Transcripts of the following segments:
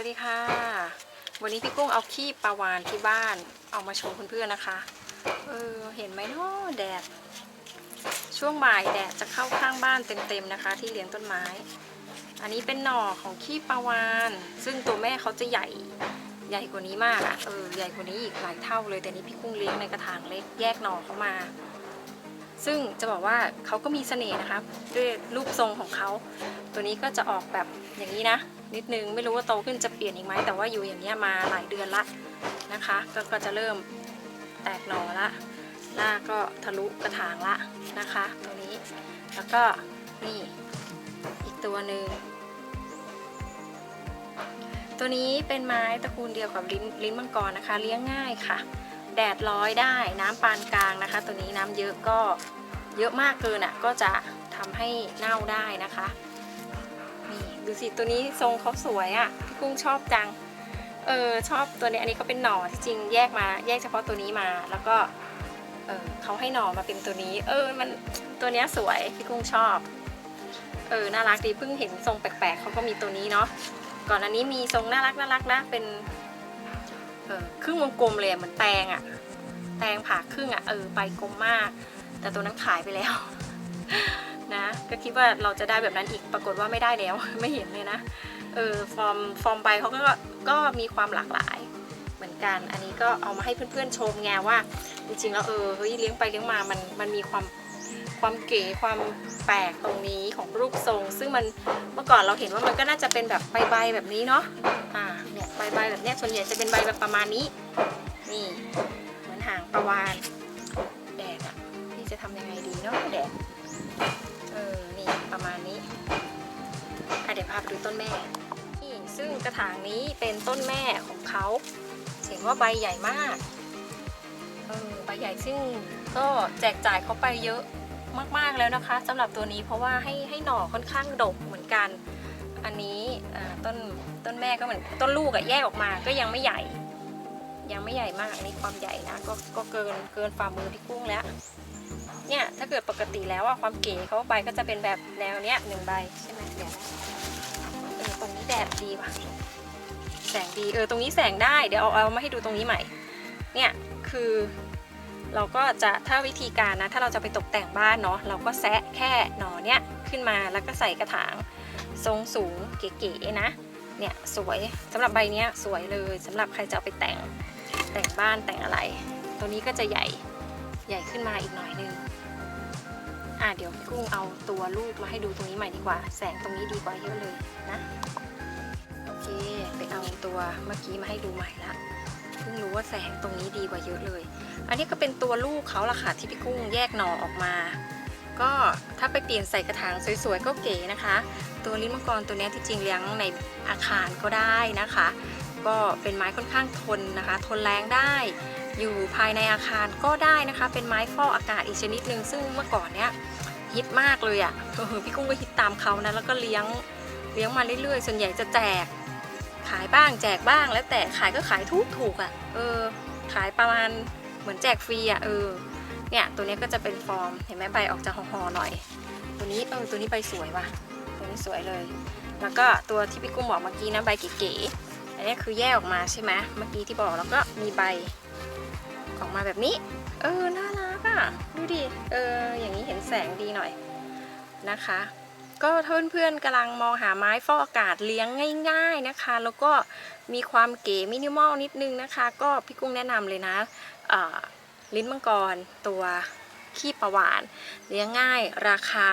วัสดีค่ะ วันนี้พี่กุ้งเอาขี้ปลาวานที่บ้าน เอามาโชว์เพื่อนๆนะคะ เออ เห็นไหมเนาะแดด ช่วงบ่ายแดดจะเข้าข้างบ้านเต็มๆนะคะ ที่เลี้ยงต้นไม้ อันนี้เป็นหน่อของขี้ปลาวาน ซึ่งตัวแม่เขาจะใหญ่ ใหญ่กว่านี้มากอะ่ะ เออ ใหญ่กว่านี้อีกหลายเท่าเลย แต่นี้พี่กุ้งเลี้ยงในกระถางเล็ก แยกหน่อเข้ามา ซึ่งจะบอกว่าเขาก็มีเสน่ห์นะคะด้วยรูปทรงของเขาตัวนี้ก็จะออกแบบอย่างนี้นะ นิดนึงไม่รู้ว่าโตขึ้นจะเปลี่ยนอีกไหมแต่ว่าอยู่อย่างนี้มาหลายเดือนละนะคะก็ก็จะเริ่มแตกหน่อละราก็ทะลุกระถางละนะคะ ตัวนี้แล้วก็นี่อีกตัวหนึ่งตัวนี้เป็นไม้ตระกูลเดียวกับลิ้นลิ้นมังกรนะคะ เลี้ยงง่ายค่ะ แดดร้อยได้น้ำปานกลางนะคะ ตัวนี้น้ำเยอะก็เยอะมากเกินอะก็จะทำให้เน่าได้นะคะนี่ดูสิตัวนี้ทรงเขาสวยอะ่ะพี่กุ้งชอบจังเออชอบตัวนี้อันนี้ก็เป็นหน่อที่จริงแยกมา แยกเฉพาะตัวนี้มา แล้วก็เออเขาให้หน่อมาเป็นตัวนี้ เออมันตัวเนี้ยสวยพี่กุ้งชอบเออน่ารักดีเพิ่งเห็นทรงแปลกๆเขาก็มีตัวนี้เนาะก่อนอันนี้มีทรงน่ารักน่ารักนะเป็น เออครึ่งวงกลมเลยเหมือนแตงอะแตงผ่าครึ่งอะเออใบกลมมาก แต่ตัวนั้นขายไปแล้ว นะ ก็คิดว่าเราจะได้แบบนั้นอีกปรากฏว่าไม่ได้แล้ว ไม่เห็นเลยนะเออฟอร์มฟอร์มใบเขาก็ก็มีความหลากหลายเหมือนกัน อันนี้ก็เอามาให้เพื่อนๆชมไงว่า จริงๆแล้วเออเฮ้ยเลี้ยงไปเลี้ยงมามันมันมีความ ความเก๋ความแปลกตรงนี้ของรูปทรง ซึ่งมันเมื่อก่อนเราเห็นว่ามันก็น่าจะเป็นแบบใบๆแบบนี้เนาะอ่าเนี่ยใบๆแบบเนี้ยส่วนใหญ่จะเป็นใบแบบประมาณนี้ นี่เหมือนหางประวานแดดอะพี่จะทำยังไงดีเนาะแดดเออนี่ประมาณนี้อะเดี๋ยวพาไปดูต้นแม่นี่ซึ่งกระถางนี้เป็นต้นแม่ของเขาเห็นว่าใบใหญ่มากเออใบใหญ่ซึ่งก็แจกจ่ายเขาไปเยอะ มาก ๆแล้วนะคะสำหรับตัวนี้เพราะว่าให้ให้หน่อค่อนข้างดกเหมือนกัน อันนี้ต้นต้นแม่ก็เหมือนต้นลูกอะแยกออกมาก็ยังไม่ใหญ่ ยังไม่ใหญ่มากนนี้ความใหญ่นะก็ก็เกินเกินฝ่ามือพี่กุ้งแล้วเนี่ยถ้าเกิดปกติแล้วอะความเก๋เขาใบก็จะเป็นแบบแนวเนี้ยหนึ่งใบใช่ไหมเดี๋ยวเออตรงนี้แดดดีว่ะแสงดีเออตรงนี้แสงได้เดี๋ยวเอาเอามาให้ดูตรงนี้ใหม่เนี่ยคือ เราก็จะถ้าวิธีการนะ ถ้าเราจะไปตกแต่งบ้านเนาะเราก็แซะแค่หนอเนี้ยขึ้นมาแล้วก็ใส่กระถางทรงสูงเก๋ๆนะเนี่ยสวยสำหรับใบเนี้ยสวยเลยสำหรับใครจะเอาไปแต่งแต่งบ้านแต่งอะไร ตัวนี้ก็จะใหญ่ใหญ่ขึ้นมาอีกหน่อยนึงอะเดี๋ยวพี่กุ้งเอาตัวลูกมาให้ดูตรงนี้ใหม่ดีกว่า แสงตรงนี้ดีกว่าเยอะเลยนะโอเคไปเอาตัวเมื่อกี้มาให้ดูใหม่ละ พิ่งรู้ว่าแสงตรงนี้ดีกว่าเยอะเลย อันนี้ก็เป็นตัวลูกเขาละค่ะที่พี่กุ้งแยกหน่อออกมา ก็ถ้าไปเปลี่ยนใส่กระถางสวยๆก็เก๋นะคะ ตัวลิ้นมังกรตัวนี้ที่จริงเลี้ยงในอาคารก็ได้นะคะ ก็เป็นไม้ค่อนข้างทนนะคะ ทนแรงได้ อยู่ภายในอาคารก็ได้นะคะ เป็นไม้ฟอกอากาศอีกชนิดหนึ่งซึ่งเมื่อก่อนเนี้ยฮิตมากเลยอะ่ะพี่กุ้งก็ฮิตตามเขานะแล้วก็เลี้ยงเลี้ยงมาเรื่อยๆ ส่วนใหญ่จะแจก ขายบ้างแจกบ้างแล้วแต่ขายก็ขายถูกถูกอะ่ะเออขายประมาณเหมือนแจกฟรีอะ่ะเออเนี่ยตัวนี้ก็จะเป็นฟอร์มเห็นไหมใบออกจะห่อๆหน่อย ตัวนี้เออตัวนี้ใบสวยว่ะตัวนี้สวยเลย แล้วก็ตัวที่พี่กุ้งบอกเมื่อกี้นะใบเก๋ๆอันนี้คือแยกออกมาใช่ไหมเมื่อกี้ที่บอกแล้วก็มีใบออกมาแบบนี้ เออน่ารักอะดูดิเอออย่างนี้เห็นแสงดีหน่อยนะคะ ก็ถ้าเพื่อนๆกำลังมองหาไม้ฟอกอากาศเลี้ยงง่าย ๆนะคะ แล้วก็มีความเก๋มินิมอลนิดนึงนะคะ ก็พี่กุ้งแนะนำเลยนะลิ้นมังกรตัวขี้ประหวาน เลี้ยงง่ายราคา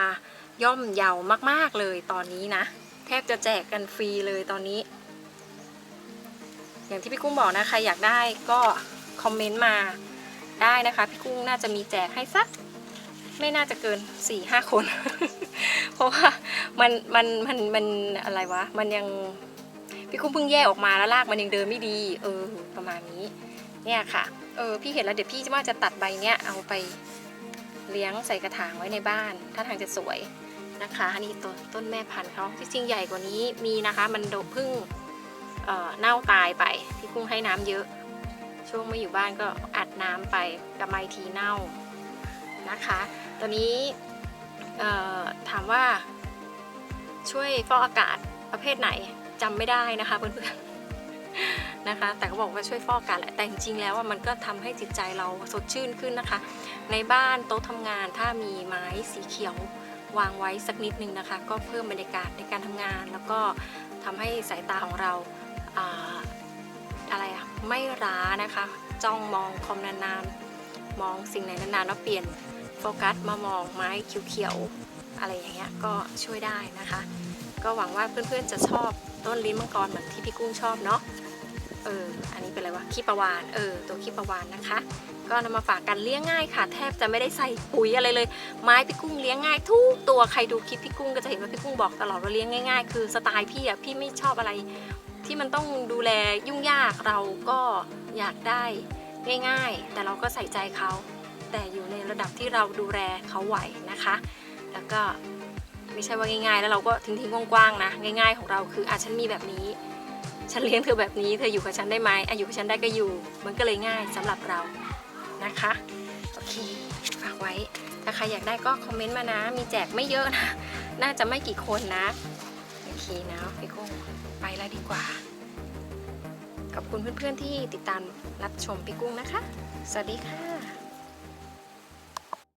ย่อมเยาวมากๆเลยตอนนี้นะ แทบจะแจกกันฟรีเลยตอนนี้ อย่างที่พี่กุ้งบอกนะใครอยากได้ก็คอมเมนต์มาได้นะคะ พี่กุ้งน่าจะมีแจกให้สัก ไม่น่าจะเกิน4ี่ห้าคน เพราะว่ามันมันมันมันอะไรวะ มันยังพี่กุ้งเพิ่งแยกออกมาแล้วลากมันยังเดินไม่ดี เออ ประมาณนี้ เนี่ยค่ะเออพี่เห็นแล้วเดี๋ยวพี่จะว่าจะตัดใบเนี้ยเอาไปเลี้ยงใส่กระถางไว้ในบ้าน ถ้าทางจะสวยนะคะอันนี้ต้นต้นแม่พันธุ์เขาที่จริงใหญ่กว่านี้มีนะคะ มันโดพิ่งเออเน่าตายไปพี่กุ้งให้น้ำเยอะ ช่วงไม่อยู่บ้านก็อัดน้ำไปกระไมทีเน่านะคะ ตัวนี้ถามว่าช่วยฟอกอากาศประเภทไหนจำไม่ได้นะคะเพื่อนนะคะ แต่เขาบอกว่าช่วยฟอกอากาศแหละแต่จริงๆแล้วมันก็ทำให้จิตใจเราสดชื่นขึ้นนะคะ ในบ้านโต๊ะทำงานถ้ามีไม้สีเขียววางไว้สักนิดนึงนะคะ ก็เพิ่มบรรยากาศในการทำงาน แล้วก็ทำให้สายตาของเราอ่าอะไรอะไม่ร้านะคะ จ้องมองคอมนานๆ มองสิ่งไหนนานๆแล้วเปลี่ยน โฟกัสมามองไม้เขียวๆอะไรอย่างเงี้ยก็ช่วยได้นะคะ ก็หวังว่าเพื่อนๆจะชอบต้นลิ้นมังกรเหมือนที่พี่กุ้งชอบเนาะเอออันนี้เป็นอะไรวะขี้ปลาวานเออตัวขี้ปลาวานนะคะ ก็นำมาฝากกันเลี้ยงง่ายค่ะ แทบจะไม่ได้ใส่ปุ๋ยอะไรเลย ไม้พี่กุ้งเลี้ยงง่าย ทุกตัวใครดูคลิปพี่กุ้งก็จะเห็นว่าพี่กุ้งบอกตลอดว่าเลี้ยงง่ายๆ คือสไตล์พี่อะพี่ไม่ชอบอะไร ที่มันต้องดูแลยุ่งยากเราก็อยากได้ง่าย ๆ แต่เราก็ใส่ใจเขา แต่อยู่ในระดับที่เราดูแลเขาไหวนะคะ แล้วก็ไม่ใช่ว่าง่าย ๆ แล้วเราก็ทิ้งๆกว้างๆนะง่าย ๆ ของเราคืออะฉันมีแบบนี้ ฉันเลี้ยงเธอแบบนี้เธออยู่กับฉันได้ไหมอะอยู่กับฉันได้ก็อยู่ มันก็เลยง่ายสำหรับเรานะคะโอเคฝากไว้ถ้าใครอยากได้ก็คอมเมนต์มานะ มีแจกไม่เยอะนะ น่าจะไม่กี่คนนะโอเคนะพี่กุ้งไปแล้วดีกว่าขอบคุณเพื่อนๆที่ติดตามรับชมพี่กุ้งนะคะ สวัสดีค่ะ